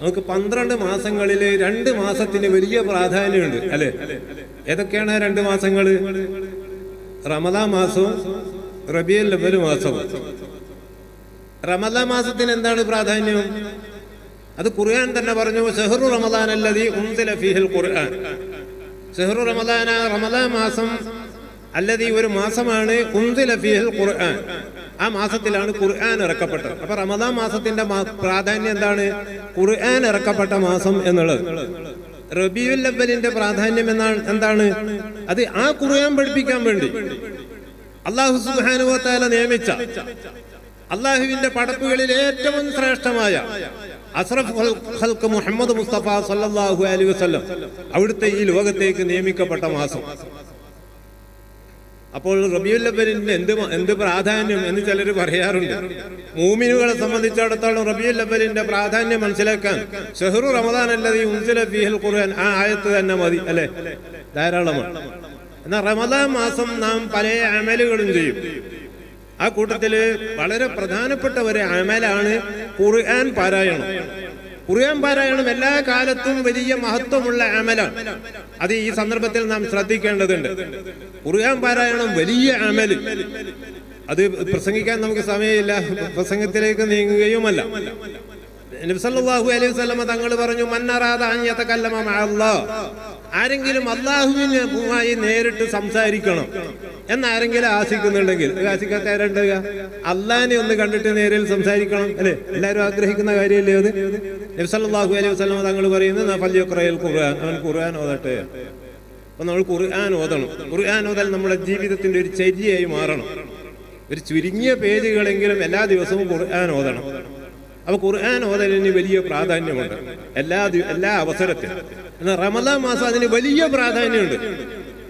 നമുക്ക് പന്ത്രണ്ട് മാസങ്ങളിൽ രണ്ട് മാസത്തിന് വലിയ പ്രാധാന്യമുണ്ട് അല്ലെ? ഏതൊക്കെയാണ് രണ്ട് മാസങ്ങൾ റമദാ മാസവും റബിയൽ ലബൽ മാസവും. റമദാ മാസത്തിന് എന്താണ് പ്രാധാന്യം? അത് ഖുർആൻ തന്നെ പറഞ്ഞു ഷെഹ്റു റമദാൻ അല്ലതി ഫീഹിൽ ഖുർആൻ. ഷെഹ്റു റമദാന റമദാൻ മാസം അല്ലതി ഒരു മാസമാണ് ഫീഹിൽ ഖുർആൻ. ആ മാസത്തിലാണ് ഖുർആൻ ഇറക്കപ്പെട്ടത്. അപ്പൊ റമദാൻ മാസത്തിന്റെ പ്രാധാന്യം എന്താണ്? ഖുർആൻ ഇറക്കപ്പെട്ട മാസം എന്നുള്ളത്. റബിയുൽ അവലിന്റെ പ്രാധാന്യം എന്നാണ് എന്താണ്? അത് ആ ഖുർആൻ പഠിപ്പിക്കാൻ വേണ്ടി. അള്ളാഹു സുബാനുവത്താല നിയമിച്ച അള്ളാഹുവിന്റെ പടപ്പുകളിൽ ഏറ്റവും ശ്രേഷ്ഠമായ അസ്രഫ് ഖൽക്ക് മുഹമ്മദ് മുസ്തഫ സല്ലല്ലാഹു അലൈഹി വസ്ലം അവിടുത്തെ ഈ ലോകത്തേക്ക് നിയമിക്കപ്പെട്ട മാസം. അപ്പോൾ റബിയുൽ അവലിന്റെ എന്ത് എന്ത് പ്രാധാന്യം എന്ന് ചിലർ പറയാറുണ്ട്. മൂമിനുകളെ സംബന്ധിച്ചിടത്തോളം റബിയുല്ലബലിന്റെ പ്രാധാന്യം മനസ്സിലാക്കാൻ ഷെഹ്റു റമദാൻ അല്ലത് ഉൻസില ഫീഹിൽ ഖുർആൻ ആ ആയത്ത് തന്നെ മതി അല്ലെ? ധാരാളമാണ്. എന്നാൽ റമദാൻ മാസം നാം പല അമലുകളും ചെയ്യും. ആ കൂട്ടത്തിൽ വളരെ പ്രധാനപ്പെട്ട ഒരു അമലാണ് ഖുർആൻ പാരായണം. ഖുർആൻ പാരായണം എല്ലാ കാലത്തും വലിയ മഹത്വമുള്ള അമലാണ്. അത് ഈ സന്ദർഭത്തിൽ നാം ശ്രദ്ധിക്കേണ്ടതുണ്ട്. ഖുർആൻ പാരായണം വലിയ അമൽ. അത് പ്രസംഗിക്കാൻ നമുക്ക് സമയമില്ല. പ്രസംഗത്തിലേക്ക് നീങ്ങുകയുമല്ല. നബ്സല്ലാഹു അലൈഹി വസല്ലമ തങ്ങൾ പറഞ്ഞു മന്നറാദ അഞ്ഞത്തക്കല്ലമ അള്ളാഹ് ആരെങ്കിലും അള്ളാഹുവിനുമായി നേരിട്ട് സംസാരിക്കണം എന്നാരെങ്കിലും ആശിക്കുന്നുണ്ടെങ്കിൽ ആശിക്കാത്ത അള്ളാഹിനെ ഒന്ന് കണ്ടിട്ട് നേരിൽ സംസാരിക്കണം. അല്ലെ? എല്ലാവരും ആഗ്രഹിക്കുന്ന കാര്യമല്ലേ അത്? നബ്സല്ലാഹു അലൈഹി വസല്ലമ തങ്ങൾ പറയുന്നത് ഫല്യഖ്റയിൽ ഖുർആൻ. അവൻ ഖുർആൻ ഓതട്ടെ. അപ്പൊ നമ്മൾ ഖുർആൻ ഓതണം. ഖുർആൻ ഓതൽ നമ്മുടെ ജീവിതത്തിന്റെ ഒരു ചര്യയായി മാറണം. ഒരു ചുരുങ്ങിയ പേജുകളെങ്കിലും എല്ലാ ദിവസവും ഖുർആൻ ഓതണം. അപ്പൊ ഖുർആൻ ഓതലിന് വലിയ പ്രാധാന്യമുണ്ട്. എല്ലാ എല്ലാ അവസരത്തിലും. എന്നാൽ റമദാൻ മാസം അതിന് വലിയ പ്രാധാന്യമുണ്ട്.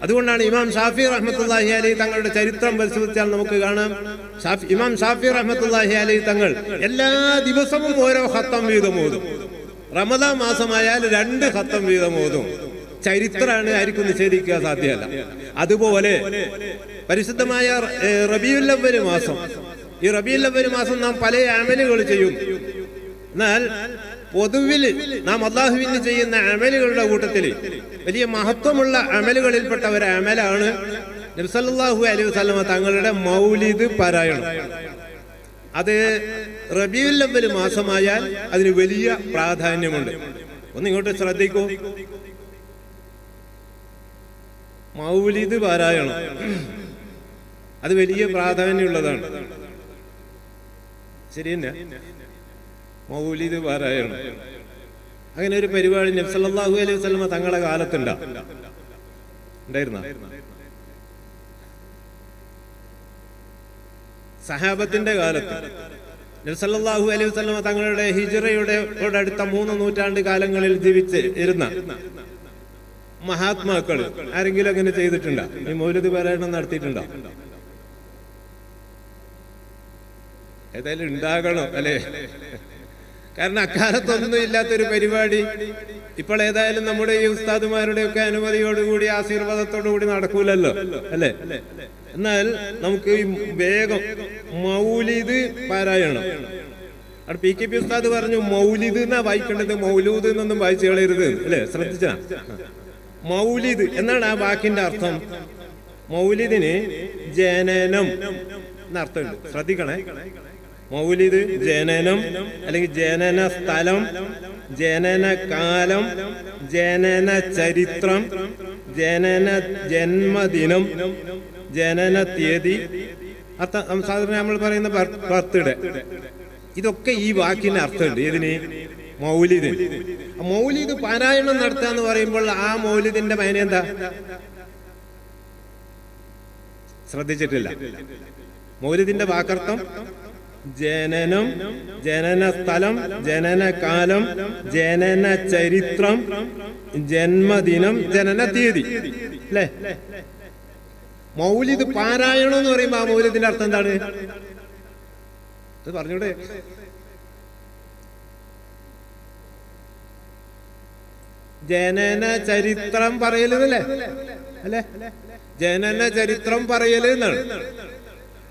അതുകൊണ്ടാണ് ഇമാം ഷാഫി റഹ്മത്തുല്ലാഹി അലി തങ്ങളുടെ ചരിത്രം പരിശോധിച്ചാൽ നമുക്ക് കാണാം. ഇമാം ഷാഫി റഹ്മത്തുല്ലാഹി അലി തങ്ങൾ എല്ലാ ദിവസവും ഓരോ ഹത്തം വീതം ഓതും. റമദാൻ മാസമായാൽ രണ്ട് ഹത്തം വീതം ഓതും. ചരിത്രമാണ് ആർക്കും നിഷേധിക്കുക സാധ്യമല്ല. അതുപോലെ പരിശുദ്ധമായ റബിയുല്ലവര് മാസം ഈ അവ്വൽ മാസം നാം പല അമലുകൾ ചെയ്യും. എന്നാൽ പൊതുവിൽ നാം അള്ളാഹുവിന് ചെയ്യുന്ന അമലുകളുടെ കൂട്ടത്തിൽ വലിയ മഹത്വമുള്ള അമലുകളിൽപ്പെട്ട ഒരു അമലാണ് നബ്സല്ലാഹു അലൈഹി വസ്ലമ തങ്ങളുടെ മൗലിദ് പാരായണം. അത് അവ്വൽ മാസമായാൽ അതിന് വലിയ പ്രാധാന്യമുണ്ട്. ഒന്ന് ഇങ്ങോട്ട് ശ്രദ്ധിക്കൂ. മൗലിദ് പാരായണം. അത് വലിയ പ്രാധാന്യമുള്ളതാണ്. ശരി തന്നെ. മൗലിദ് പാരായണം. അങ്ങനെ ഒരു പരിപാടി നബ്സല്ലാഹു അലൈഹി വസല്ലമ തങ്ങളുടെ കാലത്തുണ്ടാ. ഉണ്ടായിരുന്ന? സഹാബത്തിന്റെ കാലത്ത് നബ്സല്ലാഹു അലൈഹി വസല്ലമ തങ്ങളുടെ ഹിജറയുടെ അടുത്ത മൂന്ന് നൂറ്റാണ്ട് കാലങ്ങളിൽ ജീവിച്ച് ഇരുന്ന മഹാത്മാക്കൾ ആരെങ്കിലും അങ്ങനെ ചെയ്തിട്ടുണ്ടോ? ഈ മൗലിദ് പാരായണം നടത്തിയിട്ടുണ്ടോ? ഏതായാലും ഉണ്ടാകണം അല്ലേ? കാരണം അക്കാലത്തൊന്നും ഇല്ലാത്തൊരു പരിപാടി. ഇപ്പോൾ ഏതായാലും നമ്മുടെ ഈ ഉസ്താദുമാരുടെ ഒക്കെ അനുമതിയോടുകൂടി ആശീർവാദത്തോടുകൂടി നടക്കൂലല്ലോ അല്ലേ? എന്നാൽ നമുക്ക് ഈ വേഗം മൗലിദ് പാരായണം. അവിടെ പി കെ പി ഉസ്താദ് പറഞ്ഞു മൗലിദ് എന്നാ വായിക്കേണ്ടത്? മൗലൂദ് എന്നൊന്നും വായിച്ചു കളയരുത് അല്ലേ? ശ്രദ്ധിച്ച? മൗലിദ് എന്നാണ് ആ വാക്കിന്റെ അർത്ഥം. മൗലിദിന് ജനനം എന്നർത്ഥമുണ്ട്. ശ്രദ്ധിക്കണേ. മൗലിദ് ജനനം അല്ലെങ്കിൽ ജനന സ്ഥലം ജനന കാലം ജനന ചരിത്രം ജനന ജന്മദിനം ജനന തീയതി അർത്ഥ സാധാരണ നമ്മൾ പറയുന്ന ബർത്ത്ഡേ. ഇതൊക്കെ ഈ വാക്കിന് അർത്ഥമുണ്ട്. ഇതിന് മൗലിദ്. മൗലിദ് പാരായണം നടത്തുക എന്ന് പറയുമ്പോൾ ആ മൗലിദിന്റെ മൈന എന്താ? ശ്രദ്ധിച്ചിട്ടില്ല. മൗലിദിന്റെ വാക്കർത്ഥം ജനനം ജനനസ്ഥലം ജനനകാലം ജനന ചരിത്രം ജന്മദിനം ജനന തീയതി. അല്ലേ മൗലിദ് പാരായണം എന്ന് പറയുമ്പോ ആ മൗലിദിന്റെ അർത്ഥം എന്താണ്? അത് പറഞ്ഞൂടെ. ജനന ചരിത്രം പറയലെന്നല്ലേ അല്ലേ? ജനന ചരിത്രം പറയലെന്നാണ്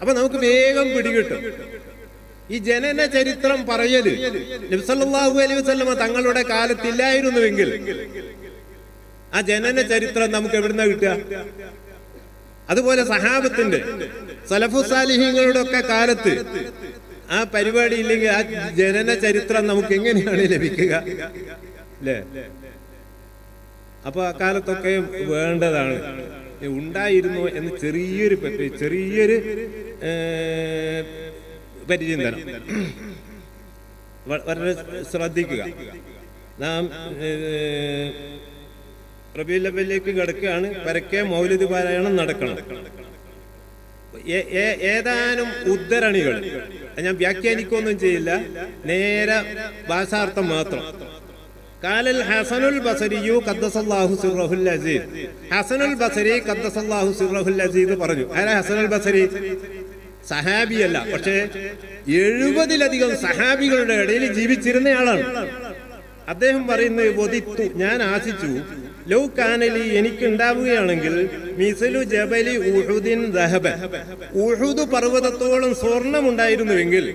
അപ്പൊ നമുക്ക് വേഗം പിടികിട്ടും. ഈ ജനന ചരിത്രം പറയൽ നബ്സല്ലാഹു അലൈഹി വസല്ലമ തങ്ങളുടെ കാലത്തില്ലായിരുന്നുവെങ്കിൽ ആ ജനന ചരിത്രം നമുക്ക് എവിടുന്ന കിട്ടുക? അതുപോലെ സഹാബത്തിന്റെ സലഫുസാലിഹിങ്ങളുടെ ഒക്കെ കാലത്ത് ആ പരിപാടി ഇല്ലെങ്കിൽ ആ ജനന ചരിത്രം നമുക്ക് എങ്ങനെയാണ് ലഭിക്കുക? അല്ലേ അപ്പൊ ആ കാലത്തൊക്കെ വേണ്ടതാണ്. ഉണ്ടായിരുന്നു എന്ന് ചെറിയൊരു ചെറിയൊരു വ- വളരെ ശ്രദ്ധിക്കുക. നാം റബിയുല്ലബിലേക്ക് കിടക്കുകയാണ്. പരക്കെ മൗലിദ് പാരായണം നടക്കണം. ഏതാനും ഉദ്ധരണികൾ. ഞാൻ വ്യാഖ്യാനിക്കൊന്നും ചെയ്യില്ല. നേരെ ഭാഷാർത്ഥം മാത്രം. കാലൽ ഹസനുൽ സിറഹുൽ അസീദ് ബസരി സിറഹുൽ അസീദ് പറഞ്ഞു. ഹസനുൽ ബസരി? സഹാബിയല്ല. പക്ഷേ എഴുപതിലധികം സഹാബികളുടെ ഇടയിൽ ജീവിച്ചിരുന്നയാളാണ് അദ്ദേഹം പറയുന്നത് ഒതിത്തു ഞാൻ ആശിച്ചു. ലോ കാനലി എനിക്ക് ഉണ്ടാവുകയാണെങ്കിൽ മിസലു ജബലി ഉഹുദിൻ ദഹബ. ഉഹുദ് പർവതത്തോളം സ്വർണം ഉണ്ടായിരുന്നുവെങ്കിൽ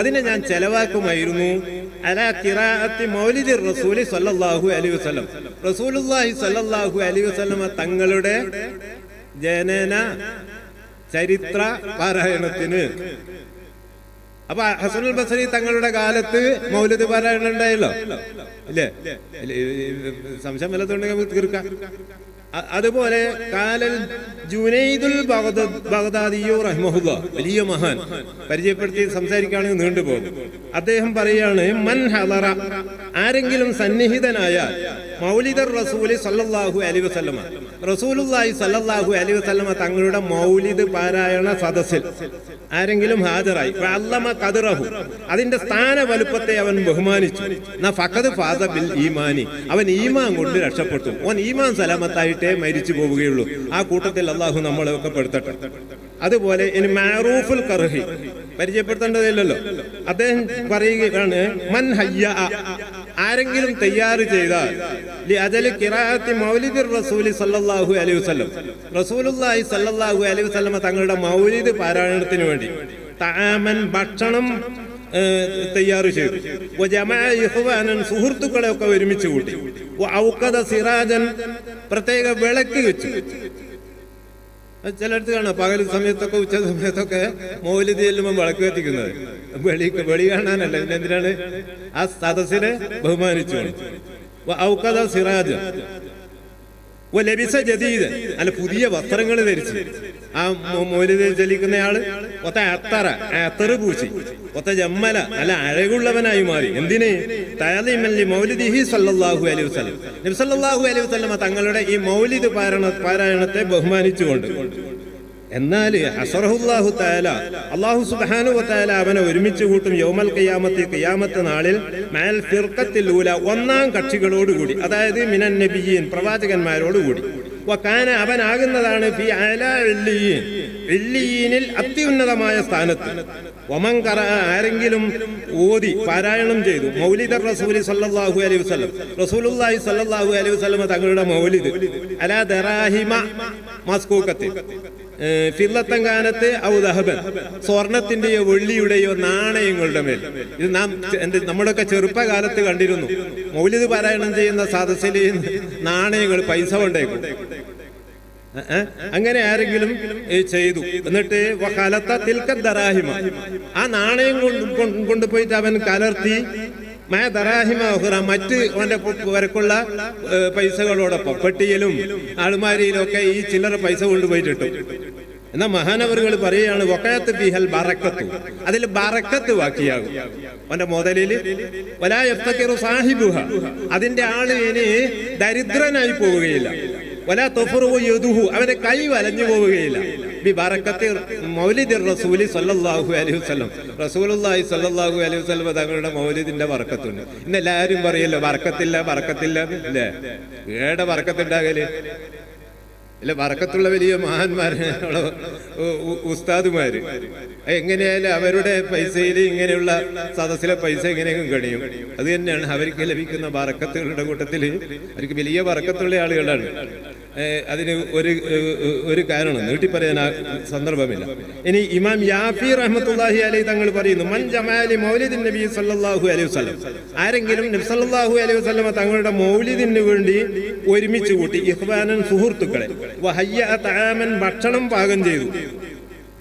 അതിനെ ഞാൻ ചെലവാക്കുമായിരുന്നു. മൗലിദി റസൂലി സല്ലല്ലാഹു അലൈഹി വസല്ലം. റസൂലുള്ളാഹി സല്ലല്ലാഹു അലൈഹി വസല്ലം തങ്ങളുടെ ജനന ചരിത്ര പാരായണത്തിന്. അപ്പൊ ഹസനുൽ ബസരി തങ്ങളുടെ കാലത്ത് മൗലത് പാരായണം ഉണ്ടായല്ലോ? ഇല്ലേ? സംശയം വല്ലതുണ്ടെങ്കിൽ നമുക്ക് തീർക്കാം. അതുപോലെ കാലൽ ജുനൈദുൽ ബഗദാദിയോ റഹ്മഹുല്ല വലിയ മഹാൻ പരിചയപ്പെടുത്തി സംസാരിക്കുകയാണെങ്കിൽ നീണ്ടുപോകും അദ്ദേഹം പറയാണ് മൻ ഹലറ ആരെങ്കിലും സന്നിഹിതനായ മൗലിദർ റസൂലി സല്ലാഹു അലി വസല്ലമ റസൂലുള്ളാഹി സല്ലല്ലാഹു അലൈഹി വസല്ലമ തങ്ങളുടെ മൗലിദ് പാരായണ സദസ്സിൽ ആരെങ്കിലും ഹാജരായി. അല്ലമ കതിറഹു അതിന്റെ സ്ഥാന വലുപ്പത്തെ അവൻ ബഹുമാനിച്ചു. എന്നാ ഫഖദ് ഫാദ ബിൽ ഈമാനി. അവൻ ഈമാൻ കൊണ്ട് രക്ഷപ്പെട്ടു. അവൻ ഈമാൻ സലാമത്തായിട്ടേ മരിച്ചു പോവുകയുള്ളൂ. ആ കൂട്ടത്തിൽ അള്ളാഹു നമ്മളെ ഒക്കെ പെടുത്തട്ടെ. അതുപോലെ ഇനി മാറൂഫുൽ കർഹി. പരിചയപ്പെടുത്തേണ്ടതില്ലല്ലോ. അദ്ദേഹം പറയുകയാണ് മൻ ഹയ്യ ആരെങ്കിലും തയ്യാറ് ചെയ്താൽ സല്ലല്ലാഹു അലൈഹി വസല്ലം റസൂലുള്ളാഹി സല്ലല്ലാഹു അലൈഹി വസല്ലമ തങ്ങളുടെ മൗലിദ് പാരായണത്തിന് വേണ്ടി തആമൻ ഭക്ഷണം ഏ, തയ്യാറ് ചെയ്തു. സുഹൃത്തുക്കളെ ഒക്കെ ഒരുമിച്ച് കൂട്ടി. ഔഖദ സിറാജൻ പ്രത്യേക വിളക്ക് വെച്ചു. ചിലടത്ത് കാണാം പകൽ സമയത്തൊക്കെ ഉച്ച സമയത്തൊക്കെ മൗലിദ് ചെല്ലുമ്പോൾ വിളക്ക് കത്തിക്കുന്നത്. വെളി വെളി കാണാനല്ല പിന്നെ ആ സദസ്സിനെ ബഹുമാനിച്ചു ഔക്കഥ സിറാജ്. ലഭിച്ച ജദീദ്. അല്ല പുതിയ വസ്ത്രങ്ങൾ ധരിച്ച്. ആ മൗലിദ് ചലിക്കുന്നയാൾ ഒത്ത അത്തറ അത്തറ് പൂശി ഒത്ത ജമ്മല അല്ല അഴകുള്ളവനായി മാറി. എന്തിന്? തയാലിമല്ലി മൗലിദിഹി സല്ലല്ലാഹു അലൈഹി വസല്ലം. നബി സല്ലല്ലാഹു അലൈഹി വസല്ലമ തങ്ങളുടെ ഈ മൗലിദ് പാരായണ പാരായണത്തെ ബഹുമാനിച്ചുകൊണ്ട്. എന്നാൽ അസറഹുല്ലാഹു താല അള്ളാഹു സുബാനു താല അവനെ ഒരുമിച്ച് കൂട്ടും യൗമൽ കയ്യാമത്തി ഖിയാമത്ത് നാളിൽ മഅൽ ഫിർഖത്തിൽ ഊല ഒന്നാം കക്ഷികളോടുകൂടി അതായത് മിനൻ നബിയീൻ പ്രവാചകന്മാരോടുകൂടി വകാന അവനാകുന്നതാണ് ഫി അത്യുന്നതമായ സ്ഥാനത്ത്. ഒമങ്കറ കറ ആരെങ്കിലും ഓതി പാരായണം ചെയ്തു മൗലിദർ റസൂലി സല്ലാഹു അലൈഹി വസ്ലം റസൂലുള്ളാഹി സല്ലാഹു അലൈഹി വസല്ലം തങ്ങളുടെ മൗലിദ് അലാ ദറാഹിമ മസ്കൂക്കത്തിൽ ഫില്ലത്തൻ കാലത്ത് ഔദഹബൻ സ്വർണത്തിന്റെയോ വെള്ളിയുടെയോ നാണയങ്ങളുടെ മേൽ. ഇത് നാം എന്റെ നമ്മുടെയൊക്കെ ചെറുപ്പകാലത്ത് കണ്ടിരുന്നു. മൗലിത് പാരായണം ചെയ്യുന്ന സദസ്സിൽ നാണയങ്ങൾ പൈസ കൊണ്ടേക്കും? അങ്ങനെ ആരെങ്കിലും ചെയ്തു. എന്നിട്ട് കലത്ത തിൽക്ക ദറാഹിമ. ആ നാണയം കൊണ്ട് കൊണ്ടുപോയിട്ട് അവൻ കലർത്തി മേ ദറാഹിമ മറ്റ് പു- വരക്കുള്ള പൈസകളോടൊപ്പം പെട്ടിയിലും അളുമാരിയിലും ഈ ചില്ലറ പൈസ കൊണ്ടുപോയിട്ടിട്ടു. എന്നാ മഹാനവറുകൾ പറയുകയാണ് വക്കയത്ത് ബിഹൽ ബറക്കത്ത്. അതിൽ ബറക്കത്ത് ബാക്കിയാകും അവന്റെ മുതലിൽ വലായഫ്തക്കിറു സാഹിബുഹ. അതിന്റെ ആൾ ഇനി ദരിദ്രനായി പോവുകയില്ല. വലാ തൊഫറു യദുഹു. അവന്റെ കൈ വലഞ്ഞു പോവുകയില്ല. ബി റസൂലി സല്ലല്ലാഹു അലൈഹി വസല്ലം. റസൂലുള്ളാഹി സല്ലല്ലാഹു അലൈഹി വസല്ലം തങ്ങളുടെ മൗലിദിന്റെ ബറക്കത്തുണ്ട് ഇന്ന് എല്ലാവരും പറയല്ലോ ബറക്കത്തില്ല ഇല്ലേ? ഏടെ ബറക്കത്തുണ്ടാകൽ ഇല്ല വറക്കത്തുള്ള വലിയ മഹാന്മാര് ഉസ്താദുമാര്. എങ്ങനെയായാലും അവരുടെ പൈസയിൽ ഇങ്ങനെയുള്ള സദസ്സിലെ പൈസ എങ്ങനെയെങ്കിലും കഴിയും അത് തന്നെയാണ് അവർക്ക് ലഭിക്കുന്ന വറക്കത്തുകളുടെ കൂട്ടത്തിൽ അവർക്ക് വലിയ വറക്കത്തുള്ള ആളുകളാണ്. അതിന് ഒരു ഒരു കാരണം നീട്ടി പറയാൻ സന്ദർഭമില്ല. ഇനി ഇമാം യാഫി റഹ്മത്തുല്ലാഹി അലൈ തങ്ങൾ പറയുന്നു മൻ ജമാലി മൗലിദിൻ നബി സല്ലല്ലാഹു അലൈഹി വസല്ലം. ആരെങ്കിലും നബി സല്ലല്ലാഹു അലൈഹി വസല്ലം തങ്ങളുടെ മൗലിദിന് വേണ്ടി ഒരുമിച്ച് കൂട്ടി ഇഹ്വാനൻ സുഹൃത്തുക്കളെ വഹയ്യ തആമൻ ഭക്ഷണം പാകം ചെയ്തു.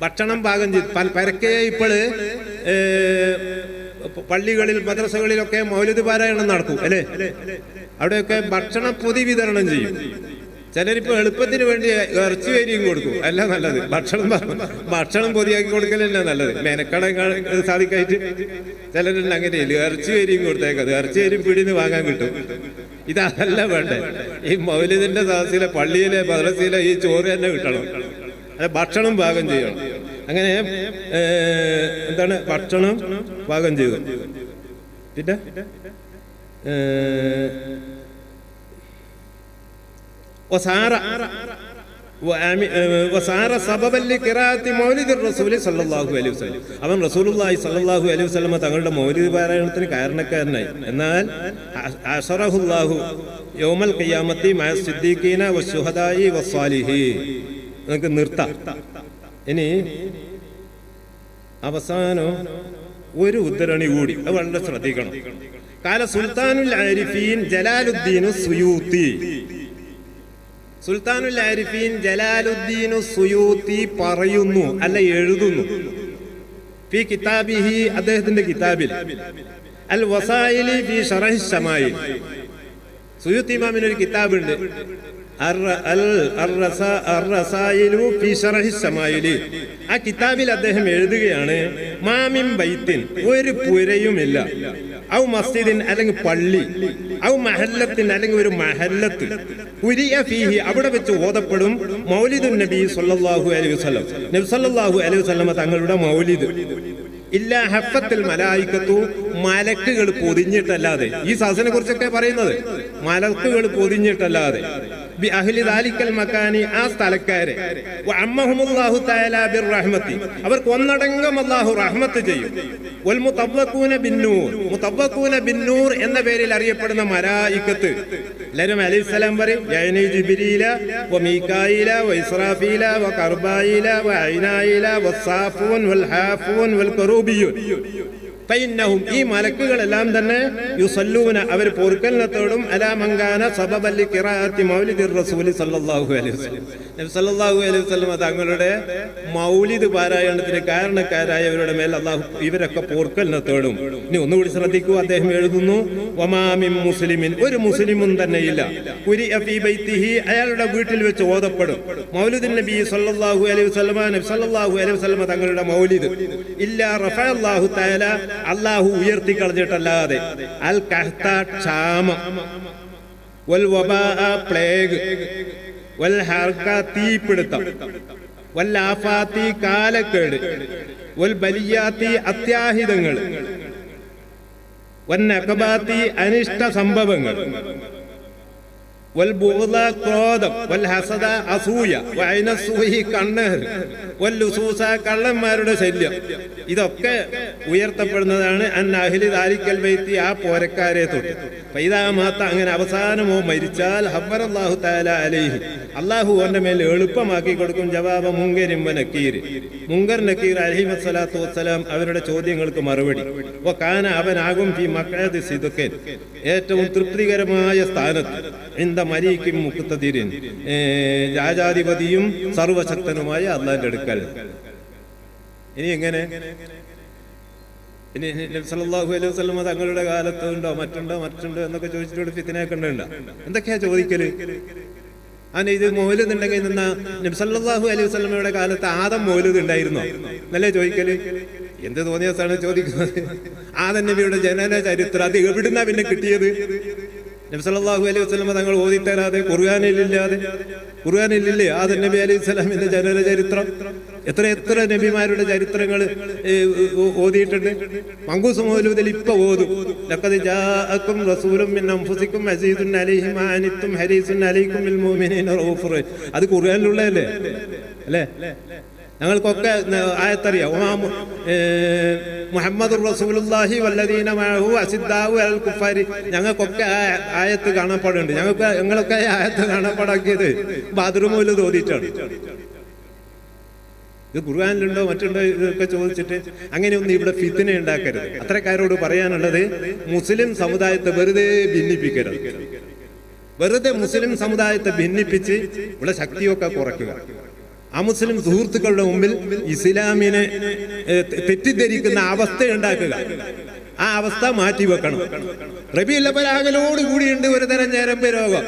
ഭക്ഷണം പാകം ചെയ്തു. പരക്കെ ഇപ്പോൾ പള്ളികളിൽ മദ്രസകളിലൊക്കെ മൗലിദ് പാരായണം നടക്കും അല്ലേ? അവിടെയൊക്കെ ഭക്ഷണ പൊതി വിതരണം ചെയ്യും. ചിലരിപ്പോ എളുപ്പത്തിന് വേണ്ടി ഇറച്ചി വരിയും കൊടുക്കും. അല്ല നല്ലത്. ഭക്ഷണം ഭക്ഷണം പൊതിയാക്കി കൊടുക്കലല്ല നല്ലത്. മെനക്കടം സാധിക്കായിട്ട്. ചിലരുണ്ട് അങ്ങനെയില്ല. ഇറച്ചി വരിയും കൊടുത്തേക്കത് ഇറച്ചി വരിയും പിടിന്ന് വാങ്ങാൻ കിട്ടും. ഇതല്ല വേണ്ടേ. ഈ മൗലിദിന്റെ സദസ്സിലെ പള്ളിയിലെ മദ്രസയിലെ ഈ ചോറ് തന്നെ കിട്ടണം. അല്ല ഭക്ഷണം പാകം ചെയ്യണം. അങ്ങനെ എന്താണ്? ഭക്ഷണം പാകം ചെയ്തു. പിന്നെ ഏ, وصار وآمي- وصار سببا لقراءة مولد الرسول صلى الله عليه وسلم അവൻ റസൂലുള്ളാഹി സ്വല്ലല്ലാഹു അലൈഹി വസല്ലമ തങ്ങളുടെ മൗലിദ് പാരായണത്തിന് കാരണക്കാരനായി എന്നാൽ അ- അശറഹുല്ലാഹു യൗമൽ ഖിയാമത്തി മഅ സിദ്ദീഖീന വശുഹദായി വസ്സാലിഹീൻ നമുക്ക് നിർത്താം ഇനി അവസാനം ഒരു ഉദ്ധരണി കൂടി അത് വളരെ ശ്രദ്ധിക്കണം കാല സുൽത്താനുൽ ആരിഫീൻ ജലാലുദ്ദീനു സുയൂത്തി സുൽത്താനുൽ ആരിഫീൻ ജലാലുദ്ദീനു സുയൂത്തി പറയുന്നു അല്ല എഴുതുന്നു. ഫി കിതാബിഹി അദ്ദേഹത്തിന്റെ കിതാബിൽ. അൽ വസായിലി ഫി ഷറഹി ശമായിൽ. സുയൂത്തി ഇമാമിന് ഒരു കിതാബുണ്ട്. ആ കിതാബിൽ അദ്ദേഹം എഴുതുകയാണ് മാമിൻ ബൈത്തിൻ ഒരു പുരയുമില്ല. ഔ മസ്ജിദിൻ അല്ലെങ്കിൽ പള്ളി ഔ മഹല്ലത്തിൻ അല്ലെങ്കിൽ ഒരു മഹല്ലത്ത്. പുരിയ ഫീഹി അവിടെ വെച്ച് ഓതപ്പെടും മൗലിദുൻ നബി സല്ലല്ലാഹു അലൈഹി വസല്ലം. നബി സല്ലല്ലാഹു അലൈഹി വസല്ലമ തങ്ങളുടെ മൗലിദ്. ഇല്ല ഹഫത്തിൽ മലായിക്കത്തു മലക്കുകൾ പൊതിഞ്ഞിട്ടല്ലാതെ. ഈ സാസിനെ കുറിച്ചൊക്കെ പറയുന്നത് മലക്കുകൾ പൊതിഞ്ഞിട്ടല്ലാതെ. ബി അഹ്ലി ദാലിക്കൽ മക്കാനി ആ സ്ഥലക്കാരെ. അമ്മഹുമുല്ലാഹു തആല ബിർ റഹ്മത്തി അവർക്ക് ഒന്നടങ്കം അല്ലാഹു റഹ്മത്ത് ചെയ്യും. വൽ മുതവ്വഖൂന ബിന്നൂർ. മുതവ്വഖൂന ബിന്നൂർ എന്ന പേരിൽ അറിയപ്പെടുന്ന മലായിക്കത്ത്. എല്ലാവരും സലാം പറയും യഅനി ജിബ്രീല വ മീകായില വ ഇസ്രാഫീല വ കർബായില വ ഐനായില വ വൽ ഹാഫൂൻ ഫൈന്നഹും ഈ മലക്കുകളെല്ലാം തന്നെ യുസല്ലൂന അവർ പൊറുക്കലിനത്തോടും അലാ മങ്കാന സബബല്ലി ഖിറാഅത്തി മൗലിദ് റസൂലി സല്ലല്ലാഹു അലൈഹി വസല്ലം. നബി സല്ലല്ലാഹു അലൈഹി വസല്ലം തങ്ങളുടെ മൗലിദ് പാരായണത്തിന് കാരണക്കാരായവരുടെ മേൽ അള്ളാഹു ഇവരൊക്കെ പൊറുക്കലിനത്തോടും. ഇനി ഒന്നുകൂടി ശ്രദ്ധിക്കൂ അദ്ദേഹം എഴുതുന്നു വമാമിൻ മുസ്ലിമിൻ ഒരു മുസ്ലിമും തന്നെയില്ല കുരി അഫി ബൈത്തിഹി അയാളുടെ വീട്ടിൽ വെച്ച് ഓതപ്പെടും. മൗലിദ് നബി സല്ലല്ലാഹു അലൈഹി വസല്ലമ നബി സല്ലല്ലാഹു അലൈഹി വസല്ലം തങ്ങളുടെ മൗലിദ്. ഇല്ല റഫഅല്ലാഹു തആല അല്ലാഹു ഉയർത്തി കളഞ്ഞിട്ടല്ലാതെ. അൽ കഹ്ത വൽ പ്ലേഗ്. വൽ തീപിടുത്തം. വൽ ആഫാത്തി കാലക്കേട്. വൽ ബലിയാത്തി അത്യാഹിതങ്ങൾ. വൻ അനിഷ്ട സംഭവങ്ങൾ. والبغض ക്രോധം വൽഹസദ അസൂയ വൈനസൂഹി കണ്ണേർ വല്ലുസൂസ കള്ളന്മാരുടെ ശല്യം ഇതൊക്കെ ഉയർത്തപ്പെടുന്നതാണ് അൻ അഹ്ലി ദാലിക്കൽ വൈത്തി ആ പോരക്കാരെ തൊട്ട് പൈതാമാത്ത അങ്ങനെ അവസാനമോ മരിച്ചാൽ ഹബ്ബർ അള്ളാഹു താല അലൈഹി അള്ളാഹു അവന്റെ മേൽ എളുപ്പമാക്കി കൊടുക്കും ജവാബ മുങ്കരും നക്കീർ മുങ്കർ നക്കീർ അലഹി വസ്സലാത്തു വസ്സലാം അവരുടെ ചോദ്യങ്ങൾക്ക് മറുപടി ഓ കാന അവനാകും ഫി മക്കഴത് സിദുക്കൻ ഏറ്റവും തൃപ്തികരമായ സ്ഥാനത്ത് ഇന്ത മരീക്കും മുക്കുത്തതിരിൻ രാജാധിപതിയും സർവശക്തനുമായ അള്ളാന്റെ അടുക്കൽ. ഇനി എങ്ങനെ? ഇനി നബി സല്ലല്ലാഹു അലൈഹി തങ്ങളുടെ കാലത്ത് ഉണ്ടോ? മറ്റുണ്ടോ? മറ്റുണ്ടോ? എന്നൊക്കെ ചോദിച്ചിട്ട് ഫിത്തിനൊക്കെ ഉണ്ടോ എന്തൊക്കെയാ ചോദിക്കൽ? അങ്ങനെ ഇത് മൗലൂദ് നിന്ന നബി സല്ലല്ലാഹു അലൈഹി വസല്ലമയുടെ കാലത്ത് ആദം മൗലൂദ് ഉണ്ടായിരുന്നോ? എന്നല്ലേ ചോദിക്കൽ? എന്ത് തോന്നിയ ചോദിക്കുന്നത്? ആദം നബിയുടെ ജനന ചരിത്രം അത് എവിടുന്നാ പിന്നെ കിട്ടിയത്? നബി സല്ലല്ലാഹു അലൈഹി വസ്ലമ തങ്ങൾ ഓതിത്തരാതെ ഖുർആാനിലില്ലാതെ. ഖുർആാനിലില്ലേ? ആ നബി അലൈഹി സ്വലാമിന്റെ ജനന ചരിത്രം. എത്ര എത്ര നബിമാരുടെ ചരിത്രങ്ങൾ ഓതിയിട്ടുണ്ട്. മങ്കൂസ് മൗലൂദിൽ ഇപ്പൊ ഓതും. റസൂലും മിൻ അൻഫുസിക്കും ഹരീസുൻ അലൈക്കും അത് ഖുർആനിലുള്ളതല്ലേ? അല്ലേ? ഞങ്ങൾക്കൊക്കെ ആയത്തറിയാം. മുഹമ്മദ് റസൂലുള്ളാഹി വല്ലദീന മഅഹു അസിദ്ദാവു അൽ കുഫാരി. ഞങ്ങൾക്കൊക്കെ ആയത്ത് കാണപ്പെടുന്നുണ്ട്. ഞങ്ങൾക്ക് ഞങ്ങളൊക്കെ ആയത്ത് കാണപ്പെടാക്കിയത് ബാത്റൂമിൽ തോന്നിയിട്ടാണ് ഇത് ഖുർആാനിലുണ്ടോ മറ്റുണ്ടോ ഇതൊക്കെ ചോദിച്ചിട്ട് അങ്ങനെയൊന്നും ഇവിടെ ഫിത്തിനെ ഉണ്ടാക്കരുത്. അത്രക്കാരോട് പറയാനുള്ളത് മുസ്ലിം സമുദായത്തെ വെറുതെ ഭിന്നിപ്പിക്കരുത്. വെറുതെ മുസ്ലിം സമുദായത്തെ ഭിന്നിപ്പിച്ച് ഇവിടെ ശക്തിയൊക്കെ കുറയ്ക്കുക. ആ മുസ്ലിം സുഹൃത്തുക്കളുടെ മുമ്പിൽ ഇസ്ലാമിനെ തെറ്റിദ്ധരിക്കുന്ന അവസ്ഥ ഉണ്ടാക്കുക. ആ അവസ്ഥ മാറ്റി വെക്കണം. റബി ലബലാകലോട് കൂടിയുണ്ട് ഒരു തരം ഞരമ്പ് രോഗം.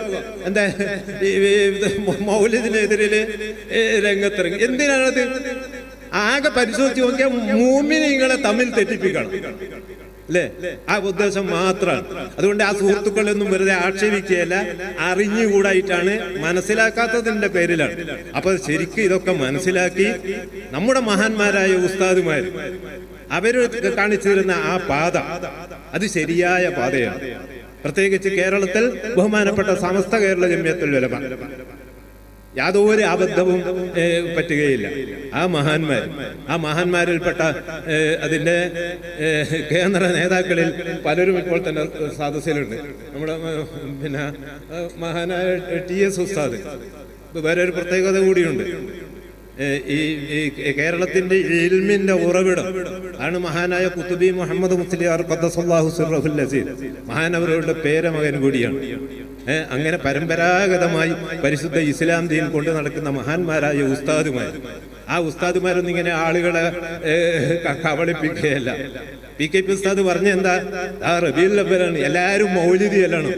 എന്താ? മൗലത്തിനെതിരെ രംഗത്തിറങ്ങി. എന്തിനാണത്? ആകെ പരിശോധിച്ച് നോക്കിയാൽ മൂമിനിങ്ങളെ തമ്മിൽ തെറ്റിപ്പിക്കണം. അല്ലേ ആ ഉദ്ദേശം മാത്രമാണ് അതുകൊണ്ട് ആ സുഹൃത്തുക്കളൊന്നും വെറുതെ ആക്ഷേപിക്കുകയല്ല. അറിഞ്ഞുകൂടായിട്ടാണ് മനസ്സിലാക്കാത്തതിന്റെ പേരിലാണ്. അപ്പൊ ശരിക്കും ഇതൊക്കെ മനസ്സിലാക്കി നമ്മുടെ മഹാന്മാരായ ഉസ്താദുമാർ അവർ കാണിച്ചു തരുന്ന ആ പാത അത് ശരിയായ പാതയാണ്. പ്രത്യേകിച്ച് കേരളത്തിൽ ബഹുമാനപ്പെട്ട സമസ്ത കേരള ജമ്യത്തിൽ ഉലമ. യാതൊരു അബദ്ധവും പറ്റുകയില്ല. ആ മഹാന്മാർ ആ മഹാന്മാരിൽപ്പെട്ട അതിന്റെ കേന്ദ്ര നേതാക്കളിൽ പലരും ഇപ്പോൾ തന്നെ സദസ്സിലുണ്ട് നമ്മുടെ പിന്നെ മഹാനായ ടി എസ് ഉസ്താദ്. വേറെ ഒരു പ്രത്യേകത കൂടിയുണ്ട്. ഈ കേരളത്തിന്റെ ഇൽമിന്റെ ഉറവിടം ആണ് മഹാനായ കുത്തുബി മുഹമ്മദ് മുസ്ലിയാർ ഖദ്ദസല്ലാഹു നസീർ. അസീസ് മഹാനവരുടെ പേരമകൻ കൂടിയാണ്. അങ്ങനെ പരമ്പരാഗതമായി പരിശുദ്ധ ഇസ്ലാം ദീൻ കൊണ്ട് നടക്കുന്ന മഹാന്മാരായ ഉസ്താദുമാർ ആ ഉസ്താദുമാരൊന്നും ഇങ്ങനെ ആളുകളെ കവളിപ്പിക്കുകയല്ല പി കെ പി ഉസ്താദ് പറഞ്ഞ എന്താ ആ റബീൽ എല്ലാവരും മൗലിദി അല്ലാണ്.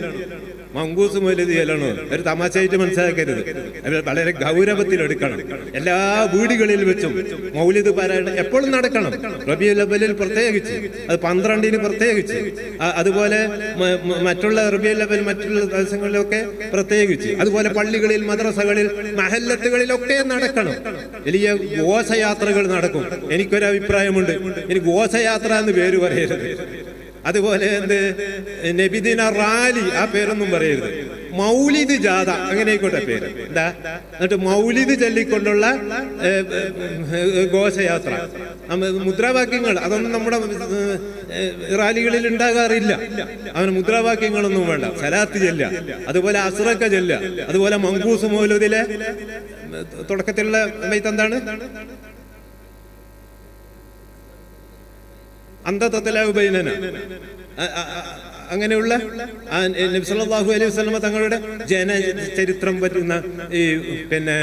മങ്കൂസ് മൗലിദി അല്ലാണ് ഒരു തമാശയായിട്ട് മനസ്സിലാക്കരുത്. അവർ വളരെ ഗൗരവത്തിൽ എടുക്കണം എല്ലാ വീടുകളിൽ വെച്ചും മൗലിദ് പാരായണം എപ്പോഴും നടക്കണം. റബി ലബലിൽ പ്രത്യേകിച്ച്. അത് പന്ത്രണ്ടിന് പ്രത്യേകിച്ച്. അതുപോലെ മറ്റുള്ള റബി ലബൽ മറ്റുള്ള ദിവസങ്ങളിലൊക്കെ പ്രത്യേകിച്ച്. അതുപോലെ പള്ളികളിൽ മദ്രസകളിൽ മഹല്ലത്തുകളിലൊക്കെ നടക്കണം. വലിയ ഘോഷയാത്രകൾ നടക്കും. എനിക്കൊരു അഭിപ്രായമുണ്ട് എനിക്ക് ഘോഷയാത്ര എന്ന് പേര് പറയരുത്. അതുപോലെ എന്ത്? നബിദിന റാലി ആ പേരൊന്നും പറയരുത്. മൗലിദ് ജാഥ അങ്ങനെയായിക്കോട്ടെ പേര്. എന്താ? എന്നിട്ട് മൗലിദ് ചൊല്ലിക്കൊണ്ടുള്ള ഘോഷയാത്ര. മുദ്രാവാക്യങ്ങൾ അതൊന്നും നമ്മുടെ റാലികളിൽ ഉണ്ടാകാറില്ല. അവന് മുദ്രാവാക്യങ്ങളൊന്നും വേണ്ട. സലാത്ത് ചെല്ല അതുപോലെ അസുറക്ക ചെല്ല അതുപോലെ മങ്കൂസ് മൗലൂദിലെ തുടക്കത്തിലുള്ള എന്താണ്? അന്തത്തലാഹുബൈനന അങ്ങനെയുള്ള നബ്സല്ലാഹു അലൈഹി വസല്ലമ തങ്ങളുടെ ജന ചരിത്രം പറ്റുന്ന ഈ പിന്നെ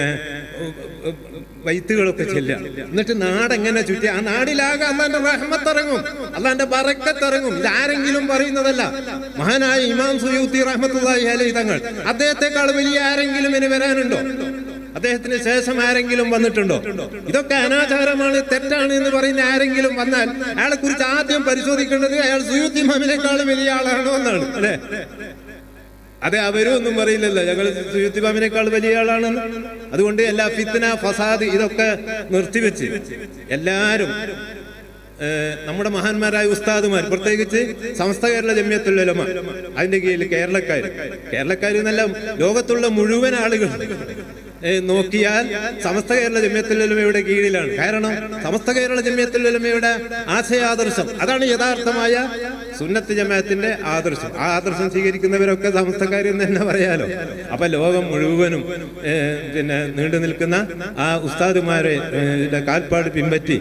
വൈത്തുകളൊക്കെ ചെല്ല എന്നിട്ട് നാടെങ്ങനെ ചുറ്റി ആ നാടിലാകെ അള്ളാന്റെ റഹ്മത്തിറങ്ങും. അള്ളാന്റെ ബറക്കത്തിറങ്ങും. ഇതാരെങ്കിലും പറയുന്നതല്ല. മഹാനായ ഇമാം സുയൂത്തി റഹ്മത്തുള്ളാഹി അലൈഹി തങ്ങൾ. അദ്ദേഹത്തെക്കാൾ വലിയ ആരെങ്കിലും ഇനി വരാനുണ്ടോ? അദ്ദേഹത്തിന് ശേഷം ആരെങ്കിലും വന്നിട്ടുണ്ടോ? ഇതൊക്കെ അനാചാരമാണ് തെറ്റാണ് എന്ന് പറയുന്ന ആരെങ്കിലും വന്നാൽ അയാളെ കുറിച്ച് ആദ്യം പരിശോധിക്കേണ്ടത് അയാൾ സുയൂത്തി മാമിനേക്കാളും വലിയ ആളാണോ എന്നാണ് അല്ലേ? അതെ അവരും ഒന്നും പറയില്ലല്ലോ ഞങ്ങൾ സുയുദ്ധി മാമിനേക്കാൾ വലിയ ആളാണെന്ന് അതുകൊണ്ട് എല്ലാ ഫിത്തന ഫസാദ് ഇതൊക്കെ നിർത്തിവെച്ച് എല്ലാരും നമ്മുടെ മഹാന്മാരായ ഉസ്താദുമാർ പ്രത്യേകിച്ച് സമസ്ത കേരള ജമ്യത്തുള്ള ഉലമ അതിന്റെ കീഴിൽ കേരളക്കാർ കേരളക്കാർ എന്നല്ല ലോകത്തുള്ള മുഴുവൻ ആളുകൾ. നോക്കിയാൽ സമസ്ത കേരള ജമ്യത്തുൽ ഉലമയുടെ കീഴിലാണ്. കാരണം സമസ്ത കേരള ജമ്യത്തുൽ ഉലമയുടെ ആശയാദർശം അതാണ് യഥാർത്ഥമായ സുന്നത്ത് ജമാഅത്തിന്റെ ആദർശം. ആ ആദർശം സ്വീകരിക്കുന്നവരൊക്കെ സമസ്തക്കാർ എന്ന് തന്നെ പറയാലോ. അപ്പൊ ലോകം മുഴുവനും പിന്നെ നീണ്ടു നിൽക്കുന്ന ആ ഉസ്താദുമാരെ കാൽപ്പാട് പിൻപറ്റി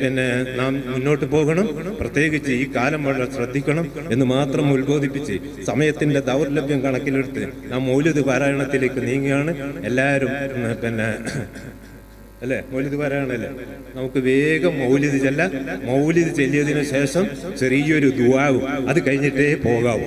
പിന്നെ നാം മുന്നോട്ട് പോകണം. പ്രത്യേകിച്ച് ഈ കാലം വളരെ ശ്രദ്ധിക്കണം എന്ന് മാത്രം ഉത്ബോധിപ്പിച്ച് സമയത്തിന്റെ ദൗർലഭ്യം കണക്കിലെടുത്ത് നാം മൗലിക പാരായണത്തിലേക്ക് നീങ്ങുകയാണ്. എല്ലാവരും പിന്നെ അല്ലേ? മൗലിദ് പാരായണല്ലേ? നമുക്ക് വേഗം മൗലിദ് ചെല്ല. മൗലിദ് ചെല്ലിയതിനു ശേഷം ചെറിയൊരു ദുവാവും അത് കഴിഞ്ഞിട്ടേ പോകാവൂ?